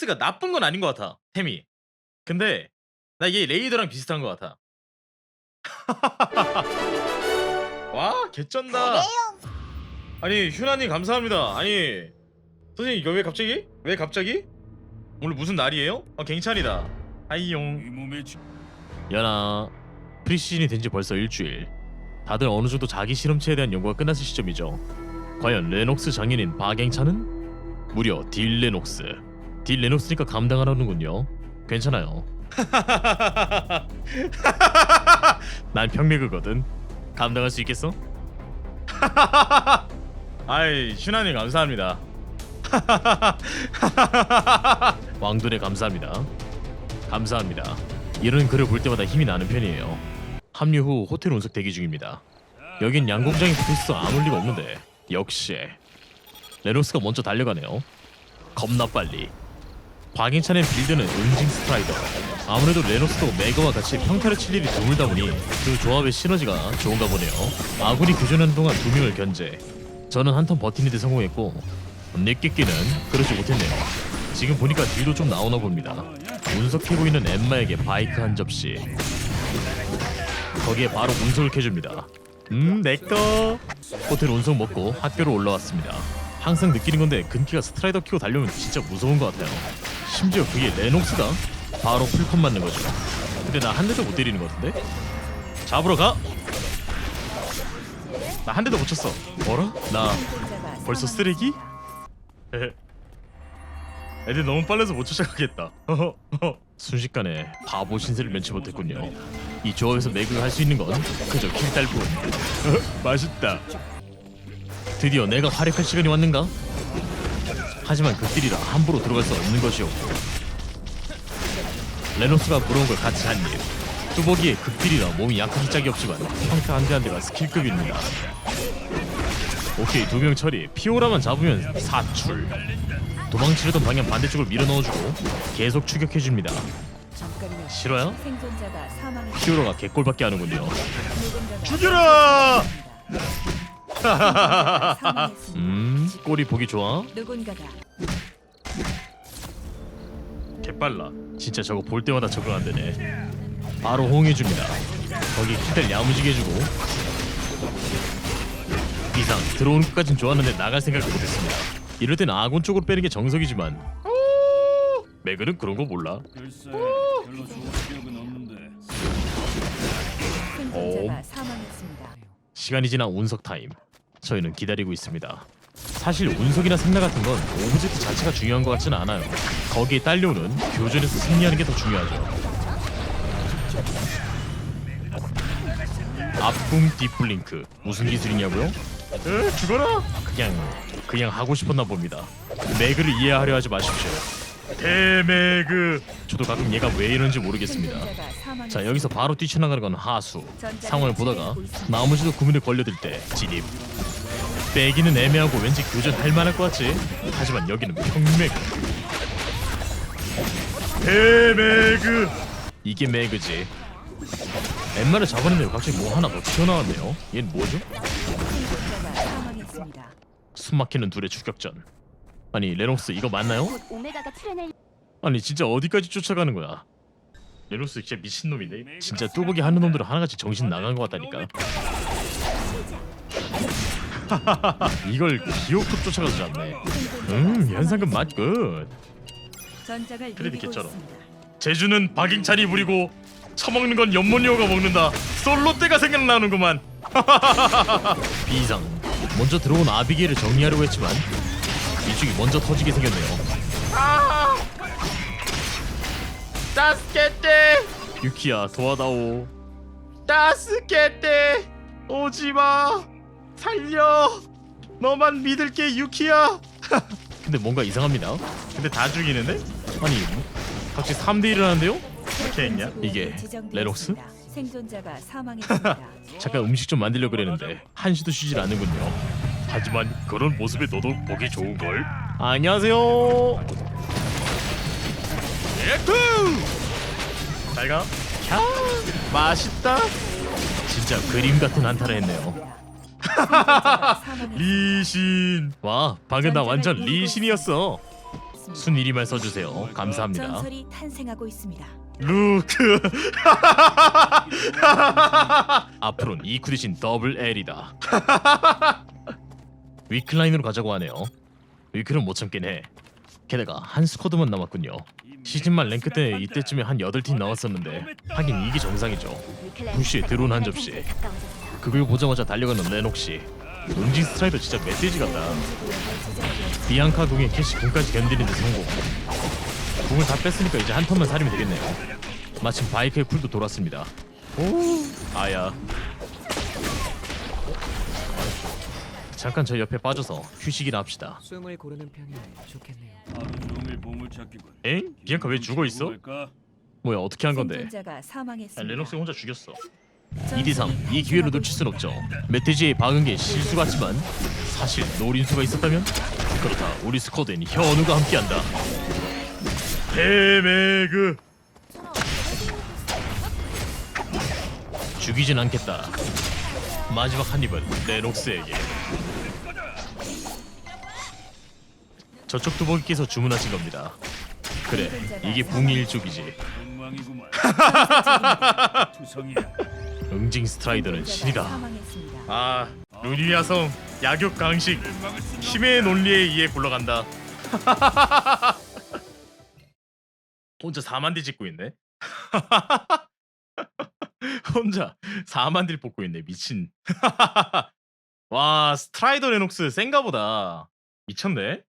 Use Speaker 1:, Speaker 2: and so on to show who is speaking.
Speaker 1: 레노스가 나쁜 건 아닌 것 같아 템이. 근데 나 얘 레이더랑 비슷한 것 같아. 와 개쩐다. 아니 휴나님 감사합니다. 아니 선생님 이거 왜 갑자기? 왜 갑자기? 오늘 무슨 날이에요? 아 갱찬이다. 아이용.
Speaker 2: 이 몸의 지-
Speaker 1: 연아 프리시즌이 된 지 벌써 일주일. 다들 어느 정도 자기 실험체에 대한 연구가 끝났을 시점이죠. 과연 레녹스 장인인 박갱찬은? 무려 딜 레녹스 딜 레녹스니까 감당하라는군요 괜찮아요 난 평매그거든 감당할 수 있겠어? 아이 슈나님 감사합니다 왕돈에 감사합니다 감사합니다 이런 글을 볼 때마다 힘이 나는 편이에요. 합류 후 호텔 운석 대기 중입니다. 여긴 양공장이 붙어있어 아무 리가 없는데 역시 레녹스가 먼저 달려가네요. 겁나 빨리. 박인찬의 빌드는 응징 스트라이더. 아무래도 레녹스도 매거와 같이 평타를 칠 일이 드물다 보니 그 조합의 시너지가 좋은가 보네요. 아군이 교전하는 동안 두 명을 견제. 저는 한 턴 버티는 데 성공했고 넷끼끼는 그러지 못했네요. 지금 보니까 뒤도 좀 나오나 봅니다. 운석 캐고 있는 엠마에게 바이크 한 접시. 거기에 바로 운석을 캐줍니다. 음, 내꺼. 호텔 운석 먹고 학교로 올라왔습니다. 항상 느끼는 건데 근키가 스트라이더 키고 달려오면 진짜 무서운 것 같아요. 심지어 그게 레녹스다? 바로 풀컷 맞는 거죠. 근데 나 한 대도 못 때리는 것 같은데? 잡으러 가! 나 한 대도 못 쳤어. 뭐라? 나 벌써 쓰레기? 애들 너무 빨라서 못 쫓아가겠다. 순식간에 바보 신세를 면치 못했군요. 이 조합에서 매그가 할수 있는 건 그저 킬딸뿐. 맛있다. 드디어 내가 활약할 시간이 왔는가? 하지만 그길이라 함부로 들어갈 수 없는 것이었고 레노스가 부러운 걸 같이 한 입. 뚜벅이의 극딜이라 몸이 약한 짝이 없지만 평타 한 대 한 대가 스킬급입니다. 오케이 두 명 처리. 피오라만 잡으면 사출. 도망치려던 방향 반대쪽을 밀어 넣어주고 계속 추격해 줍니다. 싫어요? 피오라가 개꼴밖에 하는군요. 죽여라! 음, 꼬리 보기 좋아.
Speaker 3: 누군가가
Speaker 1: 개빨라. 진짜 저거 볼 때마다 적응 안 되네. 바로 호응해 줍니다. 거기 키들 야무지게 해주고 이상 들어오는 것까진 좋았는데 나갈 생각을 못했습니다. 이럴 땐 아군 쪽으로 빼는 게 정석이지만 매그는 그런 거 몰라.
Speaker 2: 글쎄 별로 좋은 기억은 없는데
Speaker 3: 생존자가
Speaker 1: 어.
Speaker 3: 사망했습니다.
Speaker 1: 시간이 지난 운석 타임. 저희는 기다리고 있습니다. 사실 운석이나 생나 같은 건 오브젝트 자체가 중요한 것 같지는 않아요. 거기에 딸려오는 교전에서 승리하는 게 더 중요하죠. 앞궁 딥블링크 무슨 기술이냐고요? 에 죽어라! 그냥 그냥 하고 싶었나 봅니다. 매그를 이해하려 하지 마십시오. 대매그. 저도 가끔 얘가 왜 이런지 모르겠습니다.
Speaker 3: 자
Speaker 1: 여기서 바로 뛰쳐나가는 건 하수 상황을 보다가 나머지도 구문에 걸려들 때 진입 빼기는 애매하고 왠지 교전할 만할 것 같지? 하지만 여기는 평매그 대매그. 이게 매그지. 엠마를 잡아냈는데 갑자기 뭐 하나 더 튀어나왔네요. 얘는 뭐죠? 숨막히는 둘의 추격전. 아니 레녹스 이거 맞나요? 아니 진짜 어디까지 쫓아가는 거야? 레녹스 진짜 미친놈이네. 진짜 뚜벅이 하는 놈들은 하나같이 정신 나간 것 같다니까 이걸 기어코 쫓아가서 잡네 음 현상금 맛굿
Speaker 3: 전장을
Speaker 1: 크레딧
Speaker 3: 누비고. 있습니다.
Speaker 1: 제주는 박잉찬이 부리고 처먹는 건 연못여가 먹는다. 솔로 때가 생각나는구만. 비상. 먼저 들어온 아비게를 정리하려고 했지만 이쪽이 먼저 터지게 생겼네요. 따스케떼! 유키야 도와다오. 따스케떼! 오지마 살려 너만 믿을게 유키야 근데 뭔가 이상합니다 근데 다 죽이는데? 아니 갑자기 3대 1을 하는데요? 어떻게 했냐? 이게. 레녹스?
Speaker 3: 생존자가 사망했습니다.
Speaker 1: 잠깐 음식 좀 만들려 그랬는데 한시도 쉬질 않는군요. 하지만 그런 모습에 너도 보기 좋은 걸. 안녕하세요. 예쿠. 잘가. 캬 맛있다. 진짜 그림 같은 한타를 했네요. 리신. 와 방금 나 완전 리신이었어. 순이리말 써주세요. 감사합니다.
Speaker 3: 전설이 탄생하고 있습니다.
Speaker 1: 루크 앞으로는 이쿠 대신 더블 L이다 위클라인으로 가자고 하네요 위클은 못 참긴 해 게다가 한 스쿼드만 남았군요 시즌 말 랭크 때 이때쯤에 한 8팀 나왔었는데 하긴 이게 정상이죠 부시에 드론 한 접시 그걸 보자마자 달려가는 레녹시 응징 스트라이더 진짜 멧돼지 같다. 비앙카 궁에 캐시 궁까지 견디는 데 성공. 궁을 다 뺐으니까 이제 한 턴만 살리면 되겠네요. 마침 바이크의 쿨도 돌았습니다. 오 아야. 잠깐 저 옆에 빠져서 휴식이나 합시다.
Speaker 4: 숨을 고르는 편이 좋겠네요.
Speaker 1: 엥? 비앙카 왜 죽어있어? 뭐야 어떻게 한 건데?
Speaker 3: 생존자가
Speaker 1: 아,
Speaker 3: 사망했습니다.
Speaker 1: 레녹스 혼자 죽였어
Speaker 3: 이
Speaker 1: 2대3 이 기회를 놓칠 순 없죠. 멧돼지에 박은 게 실수 같지만 사실 노린수가 있었다면? 그렇다. 우리 스쿼드엔 현우가 함께한다. 헤메그. 죽이진 않겠다. 마지막 한 입은 레녹스에게. 저쪽 두목이께서 주문하신 겁니다. 그래 이게 붕일족이지.
Speaker 2: 투성이야.
Speaker 1: 응징 스트라이더는
Speaker 3: 신이다.
Speaker 1: 아 루니아성 야격 강식 힘의 논리에 의해 굴러간다. 혼자 4만 딜 찍고 있네? 혼자 4만 딜 뽑고 있네 미친. 와 스트라이더 레녹스 센가 보다. 미쳤네